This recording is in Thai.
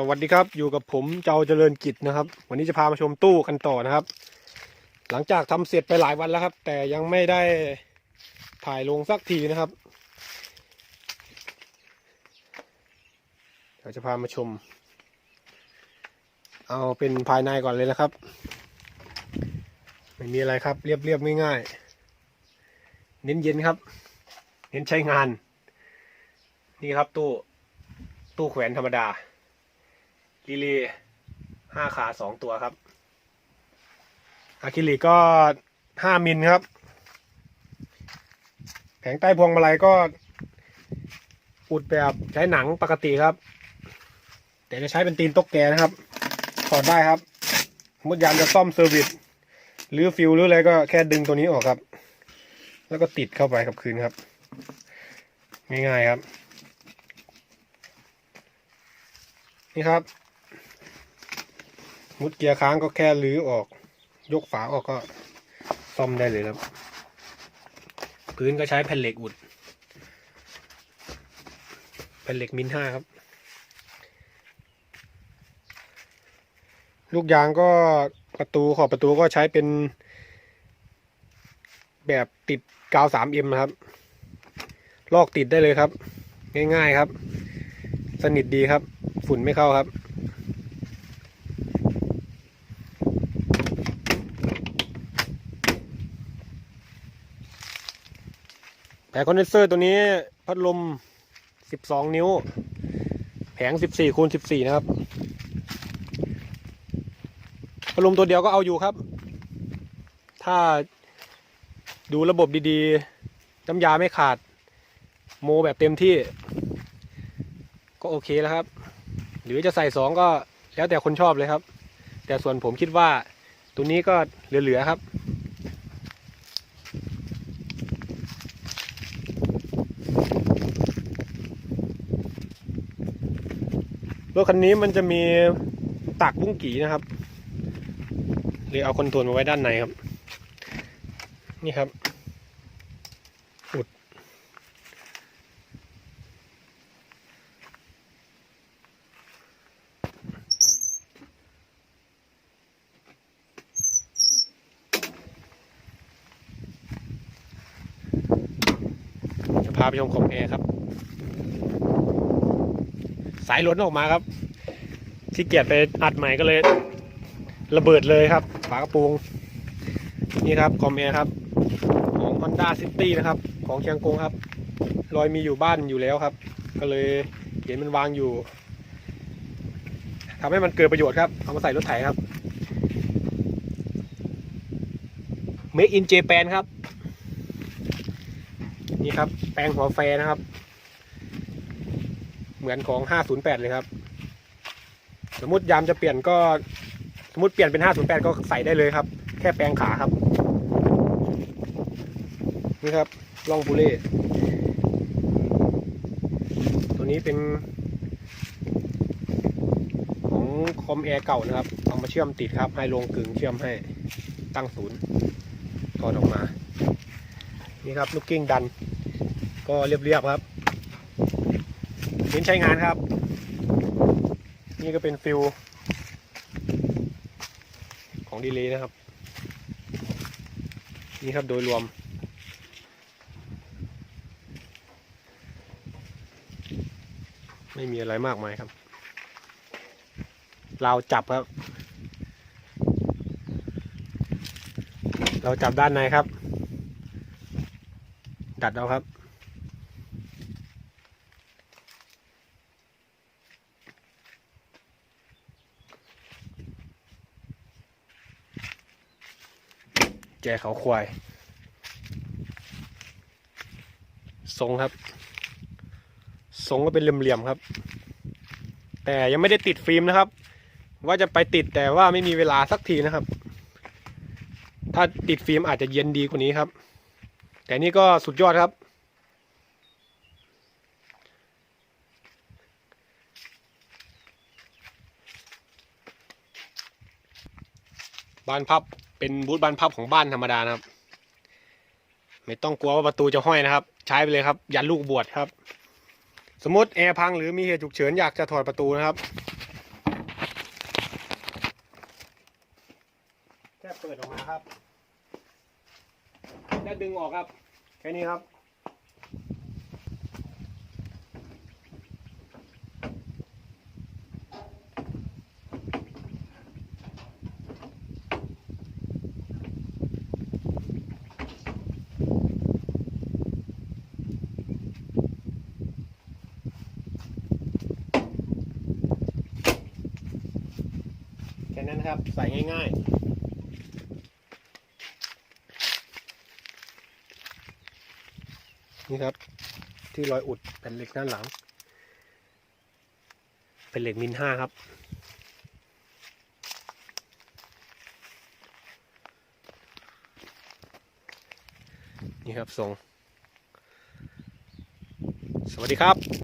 สวัสดีครับอยู่กับผมเจ้าเจริญกิจนะครับ วันนี้จะพามาชมตู้กันต่อนะครับ หลังจากทำเสร็จไปหลายวันแล้วครับ แต่ยังไม่ได้ถ่ายลงสักทีนะครับเดี๋ยวจะพามาชม เอาเป็นภายในก่อนเลยนะครับ ไม่มีอะไรครับ เรียบเรียบง่ายๆเน้นเย็นครับ เน้นใช้งาน นี่ครับตู้ตู้แขวนธรรมดา ลีเลย์ห้าขาสองตัวครับอะคริลิกก็ห้ามิลครับ แผงใต้พวงมาลัยก็อุดแบบใช้หนังปกติครับ แต่จะใช้เป็นตีนตกแกนะครับ ถอดได้ครับมมุดยามจะซ่อมเซอร์วิสหรือฟิลหรืออะไรก็แค่ดึงตัวนี้ออกครับ แล้วก็ติดเข้าไปกับคืนครับ ง่ายๆครับ นี่ครับ มุดเกียร์ค้างก็แค่ลื้อออก ยกฝาออกก็ซ่อมได้เลยครับ พื้นก็ใช้แผ่นเหล็กอุด แผ่นเหล็กมินห้าครับ ลูกยางก็ประตูขอบประตูก็ใช้เป็น แบบติดกาว 3M นะครับ ลอกติดได้เลยครับ ง่ายๆครับ สนิทดีครับ ฝุ่นไม่เข้าครับ แผงคอนเดนเซอร์ตัวนี้พัดลม 12 นิ้ว แผง 14คูณ14 นะครับ พัดลมตัวเดียวก็เอาอยู่ครับ ถ้าดูระบบดีๆ น้ำยาไม่ขาด โมแบบเต็มที่ ก็โอเคแล้วครับ หรือจะใส่สองก็แล้วแต่คนชอบเลยครับ แต่ส่วนผมคิดว่าตัวนี้ก็เหลือ ๆ ครับ รถคันนี้มันจะมีตักบุ้งกี่นะครับเลยเอาคอนโทรลมาไว้ด้านในครับ นี่ครับ อุด จะพาไปชมของแอร์ครับ สายล้นออกมาครับที่เกียจไปอัดใหม่ก็เลย ระเบิดเลยครับ ฝากระโปรงนี่ครับคอมแอร์ครับ ของ Honda City นะครับ ของเชียงกงครับ รอยมีอยู่บ้านอยู่แล้วครับ ก็เลยเห็นมันวางอยู่ทำให้มันเกิดประโยชน์ครับ เอามาใส่รถไถครับ Make in Japan ครับ นี่ครับ แปลงหัวแฟนะครับ เหมือนของ 508 เลยครับ สมมติยามจะเปลี่ยนก็ สมมติเปลี่ยนเป็น 508 ก็ใส่ได้เลยครับ แค่แปลงขาครับ นี่ครับล่องบูเล่ตัวนี้เป็น ของคอมแอร์เก่านะครับ เอามาเชื่อมติดครับ ให้ลงกึ่งเชื่อมให้ตั้งศูนย์ถอดออกมา นี่ครับลูกกิ้งดัน ก็เรียบๆครับ น้นใช้งานครับ นี่ก็เป็นฟิลของดีเลย์นะครับ นี่ครับโดยรวม ไม่มีอะไรมากมายครับเราจับครับ เราจับด้านในครับ ดัดเอาครับ แจเขาควาย ทรงครับ ทรงก็เป็นเหลี่ยมๆครับ แต่ยังไม่ได้ติดฟิล์มนะครับ ว่าจะไปติดแต่ว่าไม่มีเวลาสักทีนะครับ ถ้าติดฟิล์มอาจจะเย็นดีกว่านี้ครับ แต่นี่ก็สุดยอดครับบานพับ เป็นบูธบานพับของบ้านธรรมดานะครับ ไม่ต้องกลัวว่าประตูจะห้อยนะครับ ใช้ไปเลยครับ ยันลูกบวชครับ สมมติแอร์พังหรือมีเหตุฉุกเฉินอยากจะถอดประตูนะครับแค่เปิดออกมาครับแค่ดึงออกครับ แค่นี้ครับ ครับ ใส่ง่ายๆ นี่ครับ ที่รอยอุดแผ่นเหล็กด้านหลัง เป็นเหล็กมินห้าครับนี่ครับทรง สวัสดีครับ